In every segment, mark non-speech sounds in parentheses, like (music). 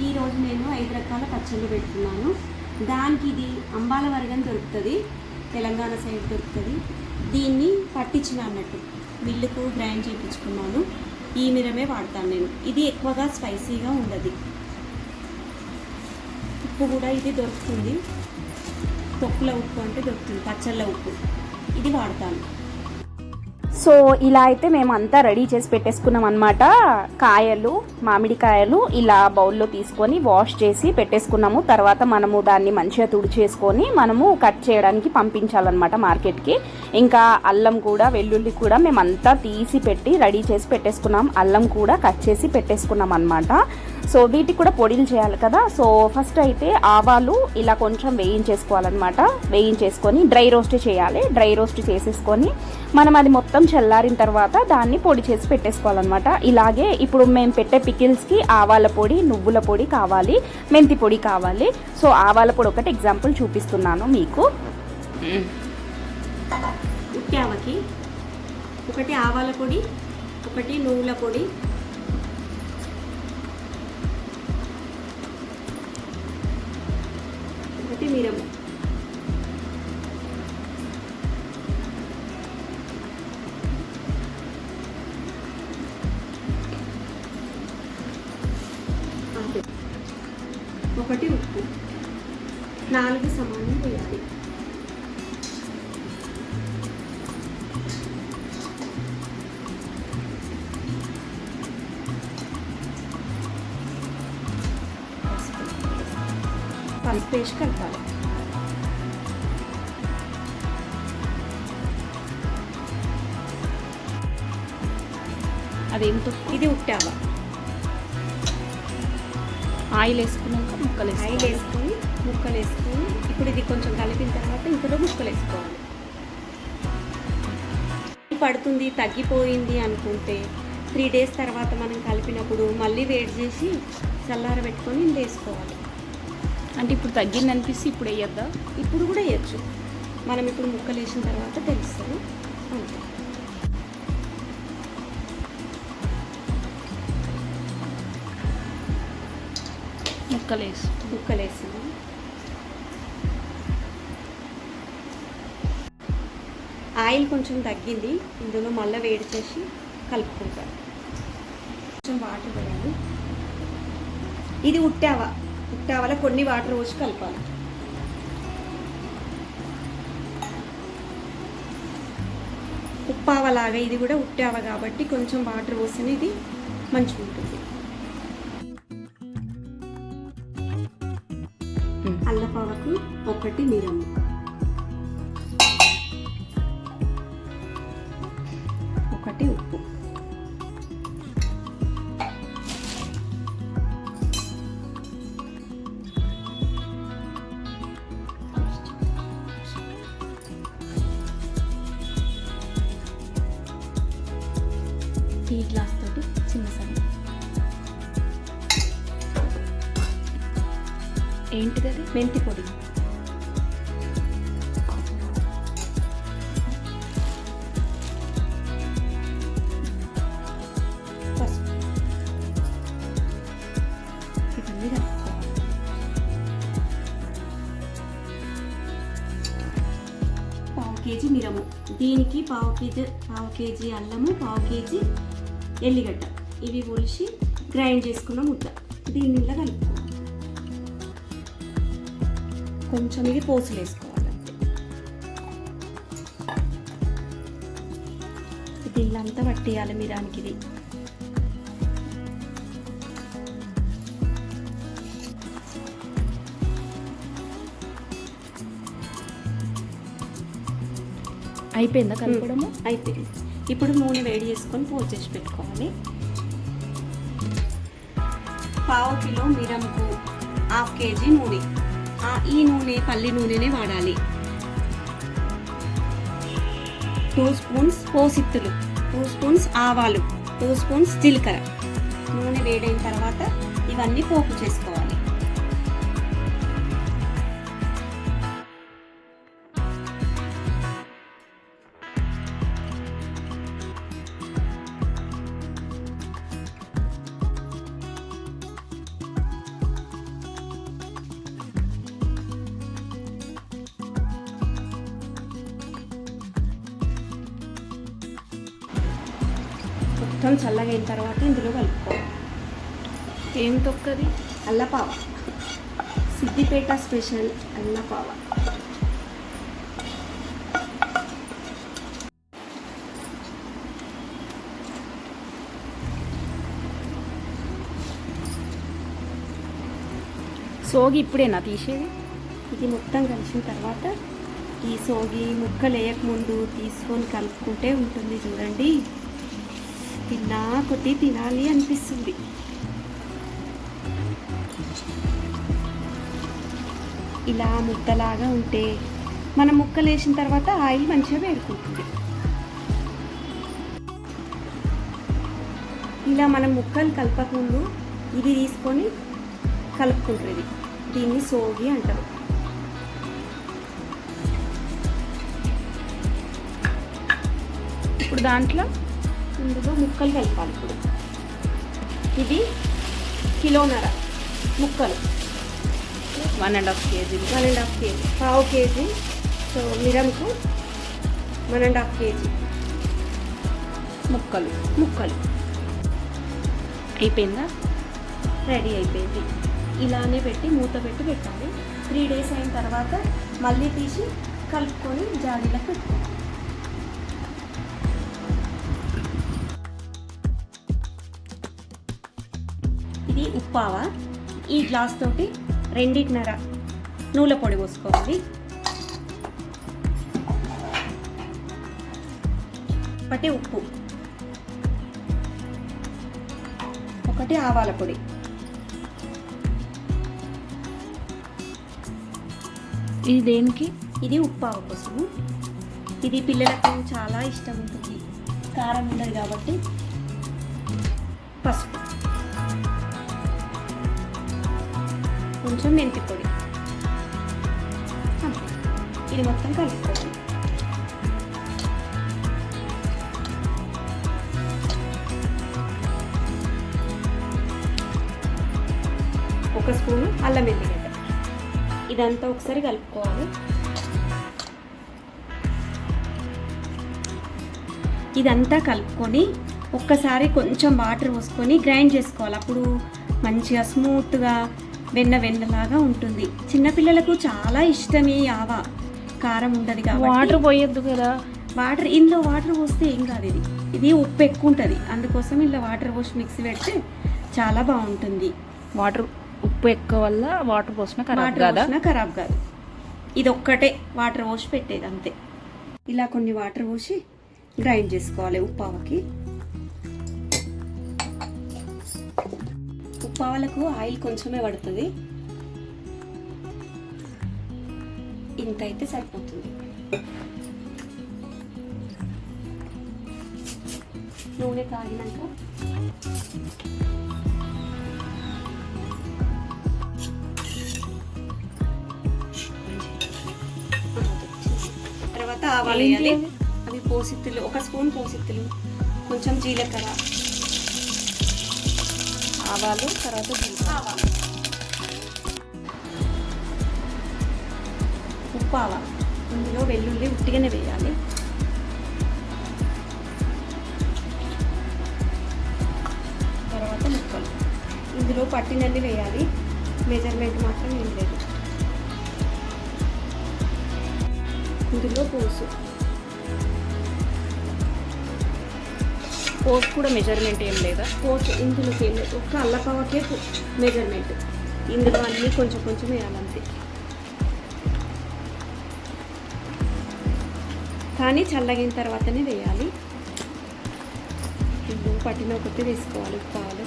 ఈరోజు నేను ఐదు రకాల పచ్చళ్ళు పెడుతున్నాను. దానికి ఇది అంబాల వర్గం దొరుకుతుంది తెలంగాణ సైడ్ దొరుకుతుంది. దీన్ని పట్టించిన అన్నట్టు మిల్లుకు గ్రైండ్ చేయించుకున్నాను. ఈ మిరమే వాడతాను నేను. ఇది ఎక్కువగా స్పైసీగా ఉండదు. ఉప్పు కూడా ఇది దొరుకుతుంది. తొక్కుల ఉప్పు అంటే దొరుకుతుంది పచ్చళ్ళ ఉప్పు. ఇది వాడతాను. సో ఇలా అయితే మేము అంతా రెడీ చేసి పెట్టేసుకున్నాం అనమాట కాయలు మామిడికాయలు ఇలా బౌల్లో తీసుకొని వాష్ చేసి పెట్టేసుకున్నాము. తర్వాత మనము దాన్ని మంచిగా తుడిచేసుకొని మనము కట్ చేయడానికి పంపించాలన్నమాట మార్కెట్కి. ఇంకా అల్లం కూడా వెల్లుల్లి కూడా మేమంతా తీసి పెట్టి రెడీ చేసి పెట్టేసుకున్నాం. అల్లం కూడా కట్ చేసి పెట్టేసుకున్నాం అనమాట సో వీటికి కూడా పొడిలు చేయాలి కదా. సో ఫస్ట్ అయితే ఆవాలు ఇలా కొంచెం వేయించేసుకోవాలన్నమాట. వేయించేసుకొని డ్రై రోస్ట్ చేయాలి. డ్రై రోస్ట్ చేసేసుకొని మనం అది మొత్తం చల్లారిన తర్వాత దాన్ని పొడి చేసి పెట్టేసుకోవాలన్నమాట. ఇలాగే ఇప్పుడు మేము పెట్టే పికిల్స్కి ఆవాల పొడి నువ్వుల పొడి కావాలి మెంతి పొడి కావాలి. సో ఆవాల పొడి ఒకటి ఎగ్జాంపుల్ చూపిస్తున్నాను మీకు. ఒకటి ఆవాల పొడి ఒకటి నువ్వుల పొడి ఒకటి పసుపు వేసి కలపాలి. అదేంటో ఇది ఉట్టావా? ఆయిల్ వేసుకున్నాక ముక్కలు ఆయిల్ వేసుకొని ముక్కలు వేసుకొని ఇప్పుడు ఇది కొంచెం కలిపిన తర్వాత ఇందులో ముక్కలు వేసుకోవాలి పడుతుంది తగ్గిపోయింది అనుకుంటే త్రీ డేస్ తర్వాత మనం కలిపినప్పుడు మళ్ళీ వేడి చేసి చల్లారబెట్టుకొని ఇందులో వేసుకోవాలి. అంటే ఇప్పుడు తగ్గింది అనిపిస్తే ఇప్పుడు వేయద్దా? ఇప్పుడు కూడా వేయచ్చు. మనం ఇప్పుడు ముక్కలు వేసిన తర్వాత తెలుస్తుంది. అంతే. ముక్కలు వేసి. ముక్కలు వేసాము ఆయిల్ కొంచెం తగ్గింది. ఇందులో మళ్ళీ వేడి చేసి కలుపుకుంటారు కొంచెం వాటర్ వేయాలి. ఇది ఉట్టావా? ఉట్టావల కొన్ని వాటర్ పోసి కలపాలి. ఉప్పావలాగా ఇది కూడా ఉట్టావ కాబట్టి కొంచెం వాటర్ పోస్తేనే ఇది మంచిగా ఉంటుంది అల్లపావకు ఒకటి మిరము టీ గ్లాస్ తోటి చిన్న సన్న ఏంటిది అది? మెంతి పొడి. పావు కేజీ మిరము. దీనికి పావు కేజీ పావు కేజీ అల్లము పావు కేజీ ఎల్లిగడ్డ. ఇవి ఒలిసి గ్రైండ్ చేసుకున్న ముద్ద. దీని ఇలా కలుపుకోవాలి కొంచెం ఇది పోసులు వేసుకోవాలి ఇల్లంతా పట్టేయాలి మీరానికి ఇది. అయిపోయిందా కలపడము అయిపోయింది. ఇప్పుడు నూనె వేడి చేసుకొని పూజ చేసి పెట్టుకోవాలి. పావు కిలో మిరంకు హాఫ్ కేజీ నూనె. ఈ నూనె పల్లి నూనెనే వాడాలి. టూ స్పూన్స్ పోసిత్తులు టూ స్పూన్స్ ఆవాలు టూ స్పూన్స్ జీలకర్ర. నూనె వేడైన తర్వాత ఇవన్నీ పోపు చేసుకోవాలి. మొత్తం చల్లగైన తర్వాత ఇందులో కలుపుకోవాలి. ఏం తొక్కది? అల్లపావ. సిద్దిపేట స్పెషల్ అల్లపావ. సోగి ఇప్పుడేనా తీసేది? ఇది మొత్తం కలిసిన తర్వాత ఈ సోగి ముక్కలు వేయకముందు తీసుకొని కలుపుకుంటే ఉంటుంది చూడండి. తిన్నా కొద్ది తినాలి అనిపిస్తుంది. ఇలా ముద్దలాగా ఉంటే మనం ముక్కలు వేసిన తర్వాత ఆయిల్ మంచిగా వేడుకుంటుంది. ఇలా మనం ముక్కలు కలపకముందు ఇది తీసుకొని కలుపుకుంటుంది. దీన్ని సోగి అంటారు. ఇప్పుడు దాంట్లో ఇందులో ముక్కలు కలపాలి ఇప్పుడు. ఇది కిలోన్నర ముక్కలు. One and half KG. One and half KG. పావు కేజీ. సో మిరంకు వన్ అండ్ హాఫ్ కేజీ. ముక్కలు. ముక్కలు. అయిపోయిందా? రెడీ అయిపోయింది. ఇలానే పెట్టి మూత పెట్టి పెట్టాలి. త్రీ డేస్ అయిన తర్వాత మళ్ళీ తీసి కలుపుకొని జాడీలో పెట్టుకోవాలి. ఉప్పావ ఈ గ్లాస్ తోటి రెండింటిన్నర నూనె పొడి పోసుకోవాలి. ఒకటి ఉప్పు. ఒకటి ఆవాల పొడి. ఇది దేనికి? ఇది ఉప్పావ కోసము ఇది పిల్లలకు చాలా ఇష్టం ఉంటుంది. కారం ఉండదు కాబట్టి పసుపు. కొంచెం మెంతి పొడి ఇది మొత్తం కలుపుకోవాలి. ఒక స్పూను అల్లం వెల్లిగడ్డ. ఇదంతా ఒకసారి కలుపుకోవాలి. ఇదంతా కలుపుకొని ఒక్కసారి కొంచెం వాటర్ పోసుకొని గ్రైండ్ చేసుకోవాలి. అప్పుడు మంచిగా స్మూత్గా వెన్న వెన్నలాగా ఉంటుంది. చిన్నపిల్లలకు చాలా ఇష్టం ఈ ఆవ. కారం ఉండదు కాబట్టి వాటర్ పోయొద్దు కదా. వాటర్ ఇందులో వాటర్ పోస్తే ఏం కాదు ఇది. ఇది ఉప్పు ఎక్కువ ఉంటుంది. అందుకోసం ఇలా వాటర్ పోసి మిక్సీ పెడితే చాలా బాగుంటుంది. వాటర్ ఉప్పు ఎక్కువ వల్ల వాటర్ పోసిన ఖరాబ్ వాటర్ కదా? పోసినా ఖరాబ్ కాదు. ఇది ఒక్కటే వాటర్ పోసి పెట్టేది అంతే. ఇలా కొన్ని వాటర్ పోసి గ్రైండ్ చేసుకోవాలి ఉప్పావకి. ఉప్పావలకు ఆయిల్ కొంచెమే పడుతుంది. ఇంత అయితే సరిపోతుంది. నూనె కాగినాక. తర్వాత ఆవాలు వేయాలి? అవి పోసిత్తులు ఒక స్పూన్ పోసిత్తులు కొంచెం జీలకర్ర ఆవాలు తర్వాత జీలకర్ర. ఉప్పు ఆవాలు. ఇందులో వెల్లుల్లి ఉట్టిగానే వేయాలి. తర్వాత ముక్కలు. ఇందులో పట్టినన్ని వేయాలి. మెజర్మెంట్ మాత్రం ఏం లేదు. ఇందులో పోసు ఫోర్త్ కూడా మెజర్మెంట్ ఏం లేదా? ఫోర్త్ ఇందులో ఏం లేదు. ఒక్క అల్లపావకే మెజర్మెంట్ ఇందులో అన్నీ కొంచెం కొంచెం వేయాలంతే. కానీ చల్లగిన తర్వాతనే వేయాలి. ఇందులో పట్టిన ఒకటి వేసుకోవాలి పాలు.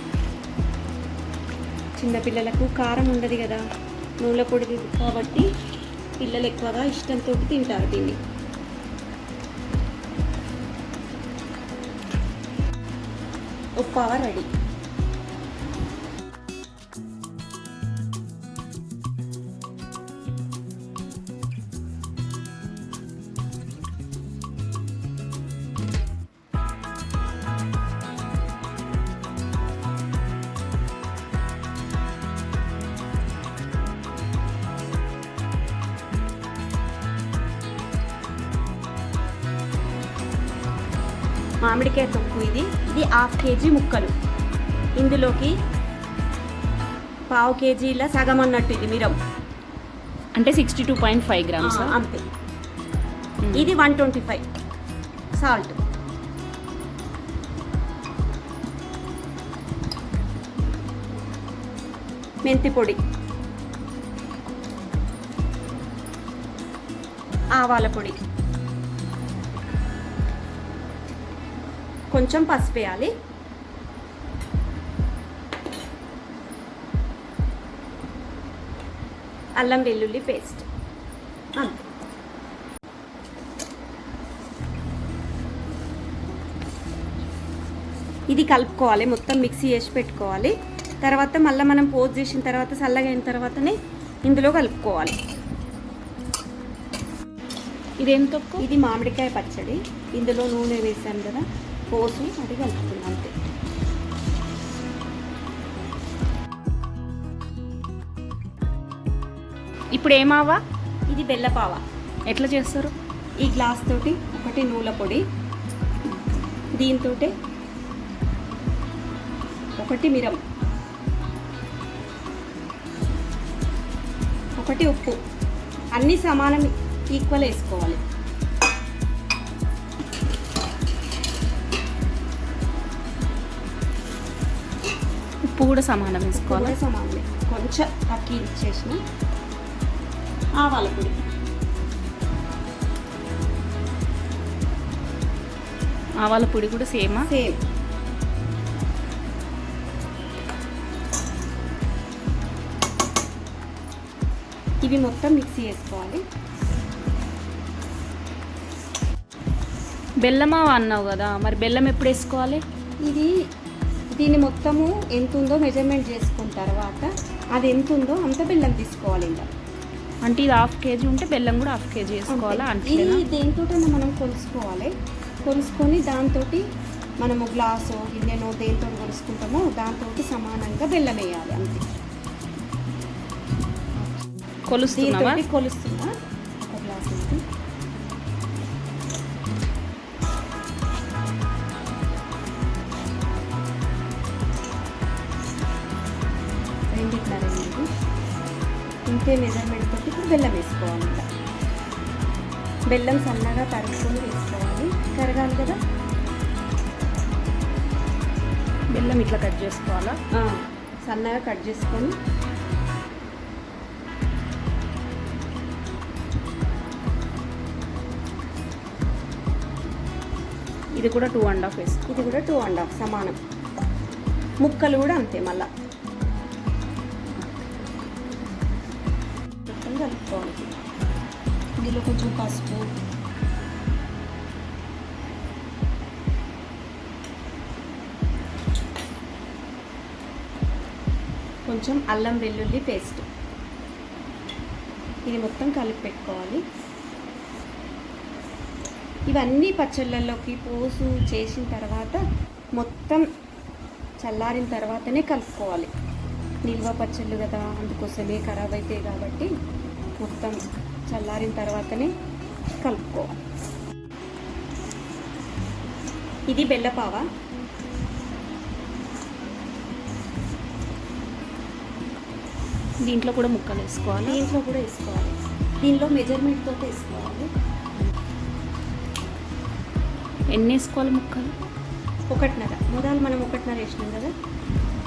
చిన్నపిల్లలకు కారం ఉండదు కదా. నూనె పొడి కాబట్టి పిల్లలు ఎక్కువగా ఇష్టంతో తింటారు దీన్ని. ఉప్పావ రెడీ మామిడికాయ హాఫ్ కేజీ ముక్కలు. ఇందులోకి పావు కేజీల సగం అన్నట్టు ఇది మిరం. అంటే sixty two point five grams అంతే. ఇది వన్ ట్వంటీ ఫైవ్ సాల్ట్ మెంతి పొడి. ఆవాల పొడి. కొంచెం పసుపు వేయాలి. అల్లం వెల్లుల్లి పేస్ట్. అంతే. ఇది కలుపుకోవాలి మొత్తం మిక్సీ చేసి పెట్టుకోవాలి. తర్వాత మళ్ళీ మనం పోజ్ చేసిన తర్వాత చల్లగా అయిన తర్వాతనే ఇందులో కలుపుకోవాలి. ఇదేం తొక్కు ఇది మామిడికాయ పచ్చడి. ఇందులో నూనె వేసాను కదా. పోసి అది కలుపుతున్నాం అంతే. ఇప్పుడు ఏమావా ఇది బెల్లపావ ఎట్లా చేస్తారు? ఈ గ్లాస్ తోటి ఒకటి నూల పొడి దీంతో ఒకటి మిరం ఒకటి ఉప్పు. అన్నీ సమానం ఈక్వల్ వేసుకోవాలి. ఉప్పు కూడా సమానం వేసుకోవాలి. కూడా సమానమే కొంచెం తక్కువ ఇచ్చేసిన ఆవాల పొడి. ఆవాల పొడి కూడా సేమా? సేమ్. ఇవి మొత్తం మిక్సీ చేసుకోవాలి. బెల్లమావ అన్నావు కదా మరి బెల్లం ఎప్పుడు వేసుకోవాలి? ఇది దీన్ని మొత్తము ఎంత ఉందో మెజర్మెంట్ చేసుకున్న తర్వాత అది ఎంత ఉందో అంత బెల్లం తీసుకోవాలి ఇంకా. అంటే ఇది హాఫ్ కేజీ ఉంటే బెల్లం కూడా హాఫ్ కేజీ వేసుకోవాలా? అంతే. ఇది దేనితోటైనా మనం కొలుసుకోవాలి. కొలుసుకొని దాంతో మనము గ్లాసు గిన్నెనో దేంతో కొలుసుకుంటామో దాంతో సమానంగా బెల్లం వేయాలి అంతే. కొలుస్తున్నావా? దీంతో కొలుస్తున్నా. ఇంతే మెజర్మెంట్ తోటి ఇప్పుడు బెల్లం వేసుకోవాలి బెల్లం సన్నగా తరుపుకొని వేసుకోవాలి. కరగాలి కదా? బెల్లం ఇట్లా కట్ చేసుకోవాలా? సన్నగా కట్ చేసుకొని ఇది కూడా టూ అండ్ హాఫ్ వేసుకో. ఇది కూడా టూ అండ్ హాఫ్ సమానం. ముక్కలు కూడా అంతే మళ్ళా. ఇందులో కొంచెం పసుపు కొంచెం అల్లం వెల్లుల్లి పేస్ట్. ఇది మొత్తం కలిపి పెట్టుకోవాలి. ఇవన్నీ పచ్చళ్ళల్లోకి పోసు చేసిన తర్వాత మొత్తం చల్లారిన తర్వాతనే కలుపుకోవాలి. నిల్వ పచ్చళ్ళు కదా అందుకోసమే ఖరాబ్ అవుతాయి కాబట్టి మొత్తం చల్లారిన తర్వాతనే కలుపుకోవాలి ఇది బెల్లపావ? దీంట్లో కూడా ముక్కలు వేసుకోవాలి. దీంట్లో కూడా వేసుకోవాలి. దీనిలో మెజర్మెంట్ తోటి వేసుకోవాలి. ఎన్ని వేసుకోవాలి ముక్కలు? ఒకటిన్నర. మొదలు మనం ఒకటిన్నర వేసినాం కదా.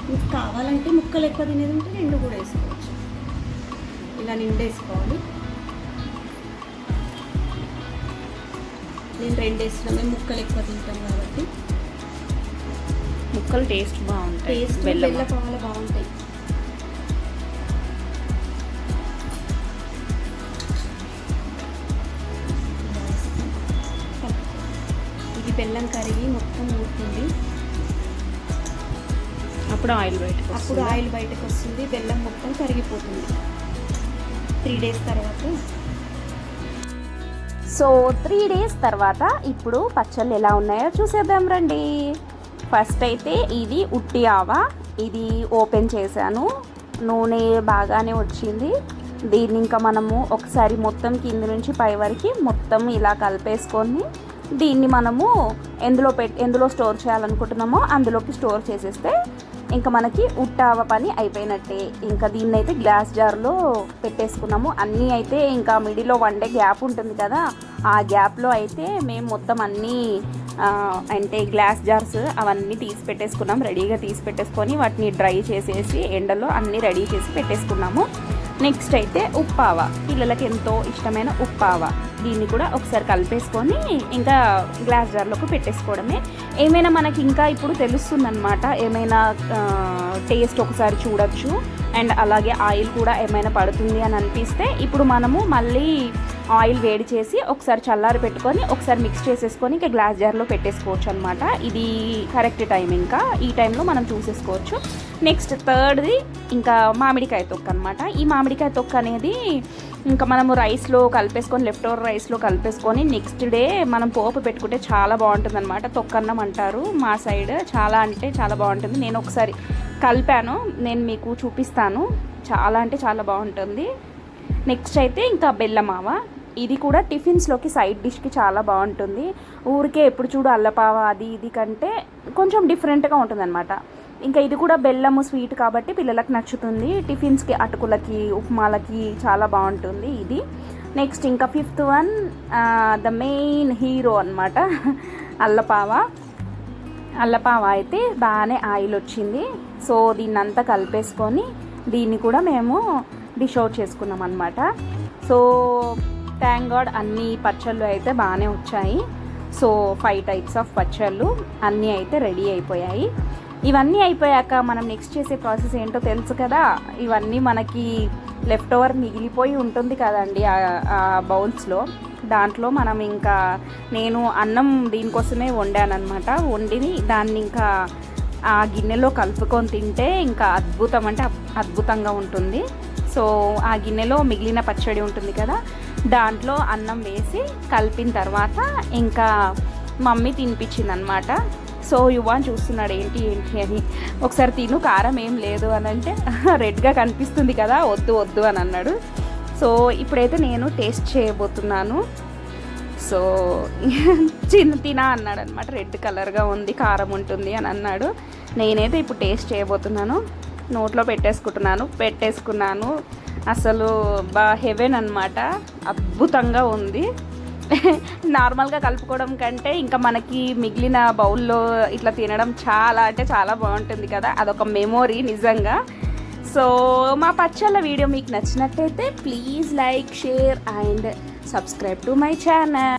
మీకు కావాలంటే ముక్కలు ఎక్కువ తినేది ఉంటే రెండు కూడా వేసుకోవచ్చు. ఇలా నిండు నేను రెండు వేసిన మేము ముక్కలు ఎక్కువ తింటాం కాబట్టి ముక్కలు టేస్ట్ బాగుంటాయి టేస్ట్ బెల్లం పాలు బాగుంటాయి. ఇది బెల్లం కరిగి మొత్తం ఊరుతుంది అప్పుడు ఆయిల్ బయటకు అప్పుడు? ఆయిల్ బయటకు వస్తుంది బెల్లం మొత్తం కరిగిపోతుంది త్రీ డేస్ తర్వాత సో త్రీ డేస్ తర్వాత ఇప్పుడు పచ్చళ్ళు ఎలా ఉన్నాయో చూసేద్దాం రండి. ఫస్ట్ అయితే ఇది ఉట్టి ఆవా. ఇది ఓపెన్ చేశాను. నూనె బాగానే వచ్చింది. దీన్ని ఇంకా మనము ఒకసారి మొత్తం కింద నుంచి పై వరకు మొత్తం ఇలా కలిపేసుకొని దీన్ని మనము ఎందులో పెట్ ఎందులో స్టోర్ చేయాలనుకుంటున్నామో అందులోకి స్టోర్ చేసేస్తే ఇంకా మనకి ఉట్టావ పని అయిపోయినట్టే. ఇంకా దీన్ని అయితే గ్లాస్ జార్లో పెట్టేసుకున్నాము. అన్నీ అయితే ఇంకా మిడిలో వన్ డే గ్యాప్ ఉంటుంది కదా ఆ గ్యాప్లో అయితే మేము మొత్తం అన్నీ అంటే గ్లాస్ జార్స్ అవన్నీ తీసి పెట్టేసుకున్నాం. రెడీగా తీసి పెట్టేసుకొని వాటిని డ్రై చేసేసి ఎండలో అన్నీ రెడీ చేసి పెట్టేసుకున్నాము. నెక్స్ట్ అయితే ఉప్పావ. పిల్లలకి ఎంతో ఇష్టమైన ఉప్పావ. దీన్ని కూడా ఒకసారి కలిపేసుకొని ఇంకా గ్లాస్ జార్లోకి పెట్టేసుకోవడమే. ఏమైనా మనకి ఇంకా ఇప్పుడు తెలుస్తుందన్నమాట ఏమైనా టేస్ట్ ఒకసారి చూడొచ్చు. అండ్ అలాగే ఆయిల్ కూడా ఏమైనా పడుతుంది అని అనిపిస్తే ఇప్పుడు మనము మళ్ళీ ఆయిల్ వేడి చేసి ఒకసారి చల్లారి పెట్టుకొని ఒకసారి మిక్స్ చేసేసుకొని ఇంకా గ్లాస్ జార్లో పెట్టేసుకోవచ్చు అనమాట ఇది కరెక్ట్ టైం ఇంకా. ఈ టైంలో మనం చూసేసుకోవచ్చు. నెక్స్ట్ థర్డ్ది ఇంకా మామిడికాయ తొక్క అనమాట ఈ మామిడికాయ తొక్క అనేది ఇంకా మనము రైస్లో కలిపేసుకొని లెఫ్ట్ ఓవర్ రైస్లో కలిపేసుకొని నెక్స్ట్ డే మనం పోపు పెట్టుకుంటే చాలా బాగుంటుంది అనమాట తొక్కన్నం అంటారు మా సైడ్. చాలా అంటే చాలా బాగుంటుంది. నేను ఒకసారి కలిపాను. నేను మీకు చూపిస్తాను. చాలా అంటే చాలా బాగుంటుంది. నెక్స్ట్ అయితే ఇంకా బెల్లమావ. ఇది కూడా టిఫిన్స్లోకి సైడ్ డిష్కి చాలా బాగుంటుంది. ఊరికే ఎప్పుడు చూడు అల్లపావ అది ఇది కంటే కొంచెం డిఫరెంట్గా ఉంటుందన్నమాట. ఇంకా ఇది కూడా బెల్లము స్వీట్ కాబట్టి పిల్లలకు నచ్చుతుంది. టిఫిన్స్కి అటుకులకి ఉప్మాలకి చాలా బాగుంటుంది ఇది. నెక్స్ట్ ఇంకా fifth one the main hero అనమాట అల్లపావ. అల్లపావ అయితే బాగానే ఆయిల్ వచ్చింది. సో దీన్ని అంతా కలిపేసుకొని దీన్ని కూడా మేము డిష్ అవుట్ చేసుకున్నాం అనమాట సో థ్యాంక్ గాడ్ అన్ని పచ్చళ్ళు అయితే బాగానే వచ్చాయి. సో ఫైవ్ టైప్స్ ఆఫ్ పచ్చళ్ళు అన్నీ అయితే రెడీ అయిపోయాయి. ఇవన్నీ అయిపోయాక మనం నెక్స్ట్ చేసే ప్రాసెస్ ఏంటో తెలుసు కదా? ఇవన్నీ మనకి లెఫ్ట్ ఓవర్ మిగిలిపోయి ఉంటుంది కదండి ఆ- బౌల్స్లో దాంట్లో మనం ఇంకా నేను అన్నం దీనికోసమే వండాను వండి దాన్ని ఇంకా ఆ గిన్నెలో కలుపుకొని తింటే ఇంకా అద్భుతం అంటే అద్భుతంగా ఉంటుంది. సో ఆ గిన్నెలో మిగిలిన పచ్చడి ఉంటుంది కదా దాంట్లో అన్నం వేసి కలిపిన తర్వాత ఇంకా మమ్మీ తినిపించింది అనమాట సో యువాన్ చూస్తున్నాడు ఏంటి ఏంటి అని. ఒకసారి తిను కారం ఏం లేదు అని అంటే (laughs) రెడ్గా కనిపిస్తుంది కదా వద్దు వద్దు అని అన్నాడు. సో ఇప్పుడైతే నేను టేస్ట్ చేయబోతున్నాను. సో (laughs) చిన్న తినా అన్నాడు అనమాట రెడ్ కలర్గా ఉంది కారం ఉంటుంది అని అన్నాడు. నేనైతే ఇప్పుడు టేస్ట్ చేయబోతున్నాను. నోట్లో పెట్టేసుకుంటున్నాను పెట్టేసుకున్నాను. అసలు బా హెవెన్ అనమాట అద్భుతంగా ఉంది. (laughs) నార్మల్గా కలుపుకోవడం కంటే ఇంకా మనకి మిగిలిన బౌల్లో ఇట్లా తినడం చాలా అంటే చాలా బాగుంటుంది కదా అదొక మెమొరీ నిజంగా. సో మా పచ్చళ్ళ వీడియో మీకు నచ్చినట్టయితే please like share and subscribe to my channel.